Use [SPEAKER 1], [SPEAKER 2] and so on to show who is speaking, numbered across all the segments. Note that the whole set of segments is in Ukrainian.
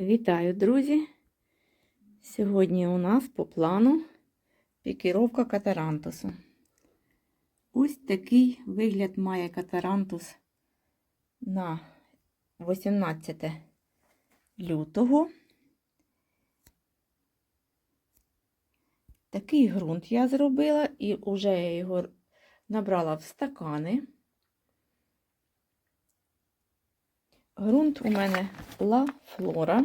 [SPEAKER 1] Вітаю, друзі! Сьогодні у нас по плану пікіровка катарантусу. Ось такий вигляд має катарантус на 18 лютого. Такий ґрунт я зробила і вже я його набрала в стакани. Грунт у мене Ла Флора.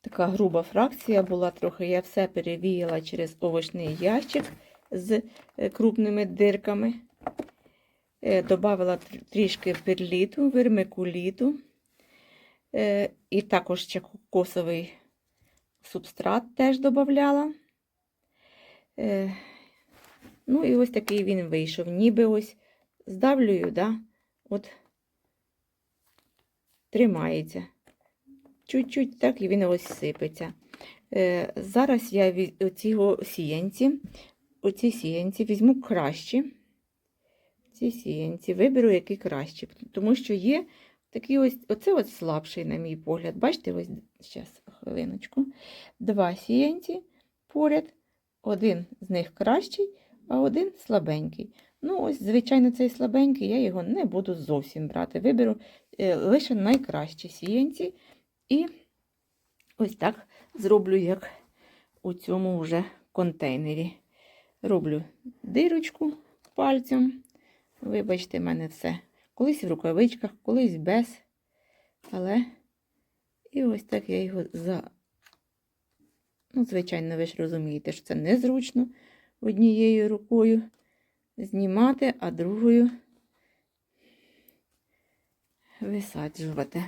[SPEAKER 1] Така груба фракція була трохи. Я все перевіяла через овочний ящик з е, крупними дирками. Е, добавила трішки перліту, вермикуліту. Е, І також ще кокосовий субстрат теж додавала. Ну, і ось такий він вийшов. Ніби ось здавлюю, да? от тримається. Чуть-чуть так і він ось сипеться. Е, Зараз я оці сіянці, оці сіянці візьму кращі. Ці сіянці виберу, які кращі. Тому що є такий ось, оце ось слабший, на мій погляд. Бачите, ось зараз, хвилиночку. Два сіянці поряд, один з них кращий, а один слабенький. Ну, ось, звичайно, цей слабенький, я його не буду зовсім брати. Виберу лише найкращі сіянці. І ось так зроблю, як у цьому вже контейнері. Роблю дирочку пальцем. Вибачте, в мене все. Колись в рукавичках, колись без. Але і ось так я його за. Ну, звичайно, ви ж розумієте, що це незручно однією рукою знімати, а другою висаджувати.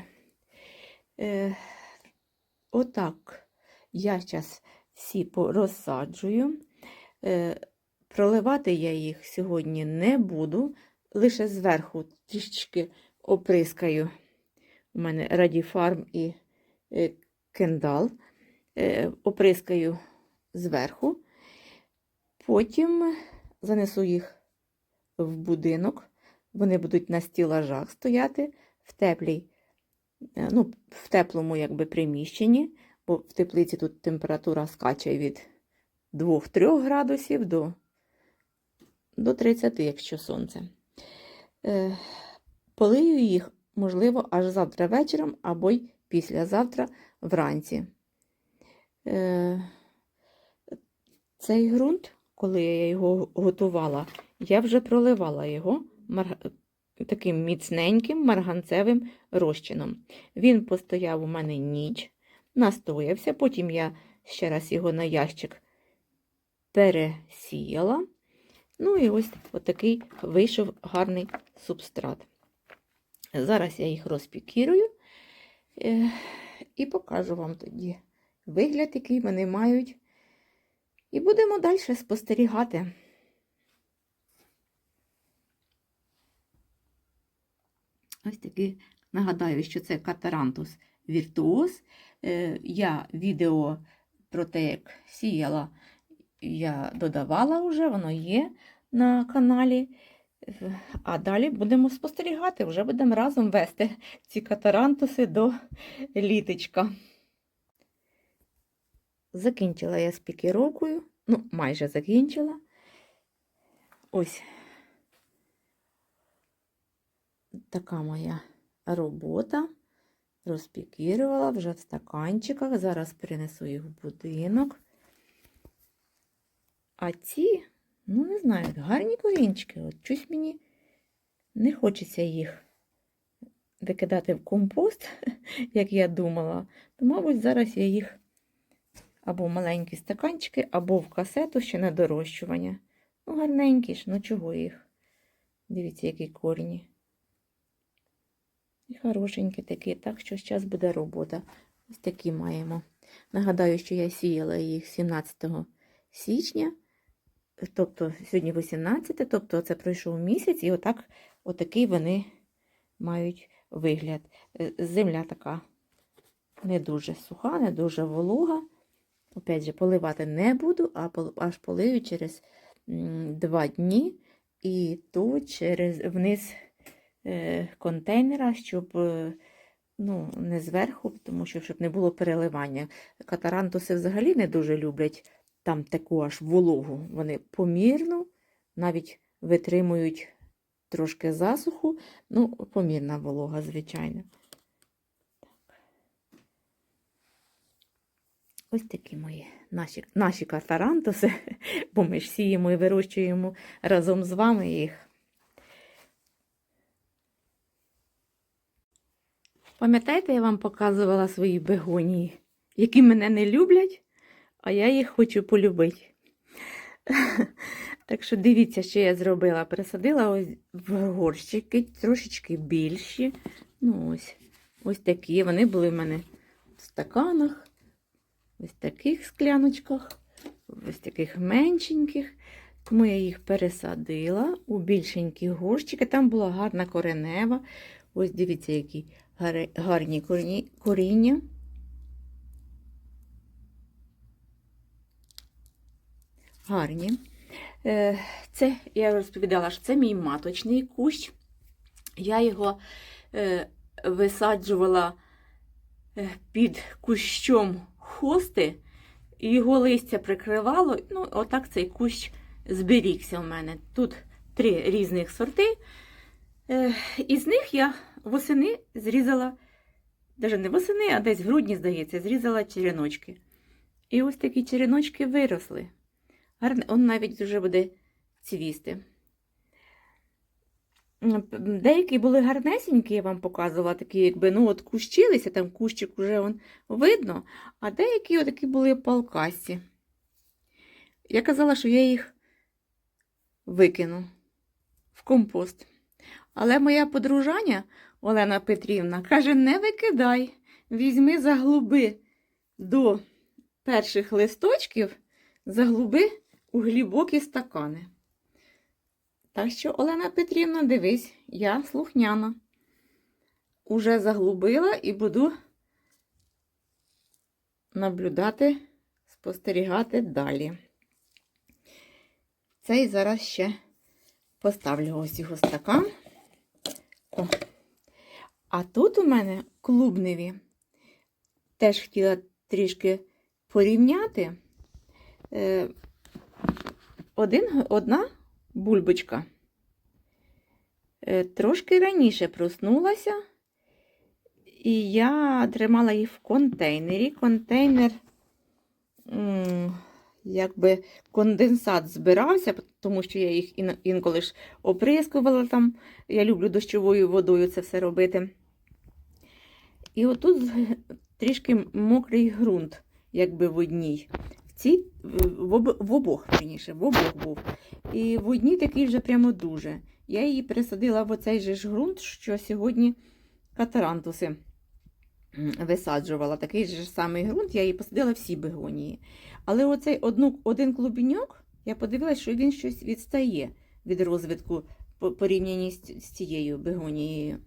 [SPEAKER 1] Е, Отак я зараз всі розсаджую. Е, Проливати я їх сьогодні не буду, лише зверху трішечки оприскаю. У мене Радіфарм і е, кендал. Е, оприскаю зверху, потім занесу їх в будинок, вони будуть на стілажах стояти в теплій, е, ну, в теплому якби, приміщенні, бо в теплиці тут температура скаче від 2-3 градусів до до 30, якщо сонце. Е, Полию їх, можливо, аж завтра вечором або й післязавтра вранці. Е, Цей ґрунт, коли я його готувала, я вже проливала його таким міцненьким марганцевим розчином. Він постояв у мене ніч, настоявся, потім я ще раз його на ящик пересіяла. Ну і ось отакий вийшов гарний субстрат. Зараз я їх розпікірую е, і покажу вам тоді вигляд, який вони мають. І будемо далі спостерігати. Ось такий, нагадаю, що це катарантус віртуоз. Е, я відео про те, як сіяла, я додавала вже, воно є на каналі. А далі будемо спостерігати, вже будемо разом вести ці катарантуси до літочка. Закінчила я з пікіровкою, ну, майже закінчила. Ось така моя робота. Розпікірувала вже в стаканчиках. Зараз принесу їх в будинок. А ці, ну, не знаю, гарні корінчики. От щось мені не хочеться їх викидати в компост, як я думала. То, мабуть, зараз я їх або в маленькі стаканчики, або в касету ще на дорощування. Ну, гарненькі ж, ну чого їх? Дивіться, які корні. І хорошенькі такі, так що зараз буде робота. Ось такі маємо. Нагадаю, що я сіяла їх 17 січня, тобто сьогодні 18, тобто це пройшов місяць, і отак, отакий вони мають вигляд. Е, земля така не дуже суха, не дуже волога. Опять же, поливати не буду, а аж полию через два дні, і то через вниз контейнера, щоб е, ну, не зверху, тому що щоб не було переливання. Катарантуси взагалі не дуже люблять там таку аж вологу. Вони помірно навіть витримують трошки засуху, ну, помірна волога, звичайно. Ось такі мої наші, наші катарантуси, бо ми ж сіємо і вирощуємо разом з вами їх. Пам'ятаєте, я вам показувала свої бегонії, які мене не люблять, а я їх хочу полюбити. Так що дивіться, що я зробила. Пересадила ось в горщики, трошечки більші. Ну, ось, ось такі. Вони були в мене в стаканах, ось таких скляночках, ось таких меншеньких. Тому я їх пересадила у більшенькі горщики. Там була гарна коренева. Ось дивіться, які гарні коріння. Гарні. Е, Це я розповідала, що це мій маточний кущ. Я його е, висаджувала е, під кущом хости, його листя прикривало. Ну, отак цей кущ зберігся в мене. Тут три різних сорти. Із них я восени зрізала, навіть не восени, а десь в грудні, здається, зрізала череночки. І ось такі череночки виросли. Гарне, он навіть вже буде цвісти. Деякі були гарнесенькі, я вам показувала, такі, якби, ну, от кущилися, там кущик вже он видно, а деякі отакі були палкасті. Я казала, що я їх викину в компост. Але моя подружаня Олена Петрівна каже: не викидай, візьми заглуби до перших листочків, заглуби у глибокі стакани. Так що, Олена Петрівна, дивись, я слухняна. Уже заглубила і буду наблюдати, спостерігати далі. Цей зараз ще поставлю ось його стакан. О. А тут у мене клубневі. Теж хотіла трішки порівняти. Е, один, одна бульбочка е, трошки раніше проснулася, і я тримала її в контейнері. Контейнер, якби конденсат збирався, тому що я їх інколи ж оприскувала там. Я люблю дощовою водою це все робити. І отут трішки мокрий ґрунт, якби в одній. В, цій, в, об, в обох, верніше, в обох був. І в одній такий вже прямо дуже. Я її пересадила в оцей же ж ґрунт, що сьогодні катарантуси висаджувала. Такий же самий ґрунт, я її посадила всі бегонії. Але оцей одну, один клубіньок, я подивилася, що він щось відстає від розвитку по порівнянні з цією бегонією.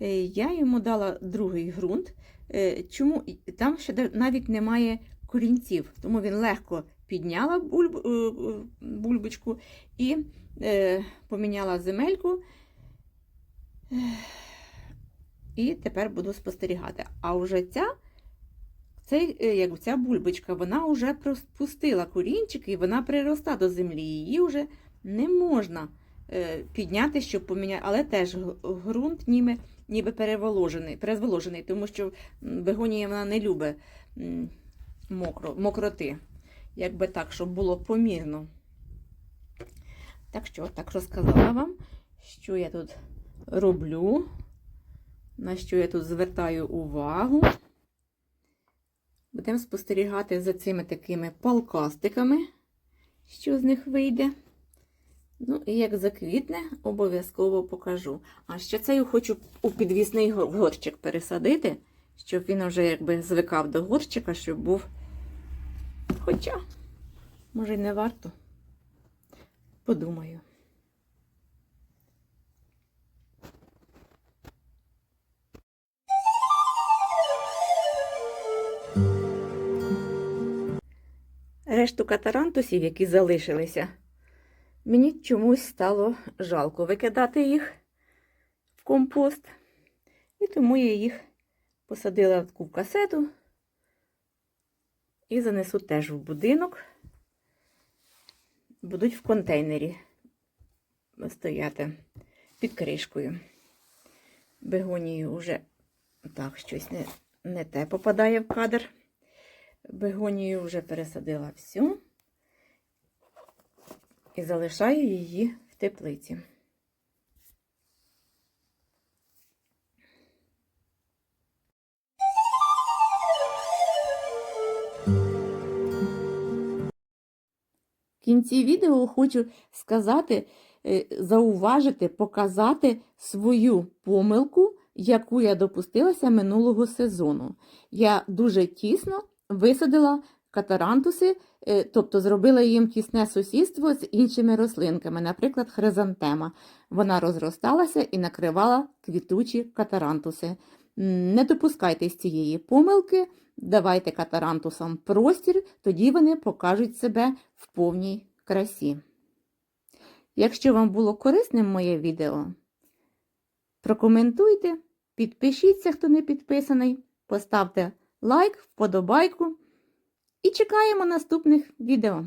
[SPEAKER 1] Е, Я йому дала другий ґрунт. Е, Чому? Там ще навіть немає корінців, тому він легко підняла бульб, е, бульбочку і поміняла земельку. І тепер буду спостерігати. А вже ця, цей, як ця бульбочка, вона вже пустила корінчики і вона прироста до землі. Її вже не можна підняти, щоб поміняти, але теж ґрунт ніби, ніби переволожений, перезволожений, тому що бегонія вона не любить мокро, мокроти. Якби так, щоб було помірно. Так що, так розказала вам, що я тут роблю, на що я тут звертаю увагу. Будемо спостерігати за цими такими палкастиками, що з них вийде. Ну, і як заквітне, обов'язково покажу. А ще цей хочу у підвісний го- горщик пересадити, щоб він вже якби звикав до горщика, щоб був. Хоча, може, й не варто. Подумаю. Решту катарантусів, які залишилися, мені чомусь стало жалко викидати їх в компост. І тому я їх посадила в таку касету і занесу теж в будинок. Будуть в контейнері стояти під кришкою. Бегонію вже так, щось не, не те попадає в кадр. Бегонію вже пересадила всю і залишаю її в теплиці. В кінці відео хочу сказати, е, зауважити, показати свою помилку, яку я допустилася минулого сезону. Я дуже тісно висадила катарантуси, е, тобто зробила їм тісне сусідство з іншими рослинками, наприклад, хризантема. Вона розросталася і накривала квітучі катарантуси. Не допускайтесь цієї помилки, давайте катарантусам простір, тоді вони покажуть себе в повній красі. Якщо вам було корисним моє відео, прокоментуйте, підпишіться, хто не підписаний, поставте лайк, вподобайку і чекаємо наступних відео.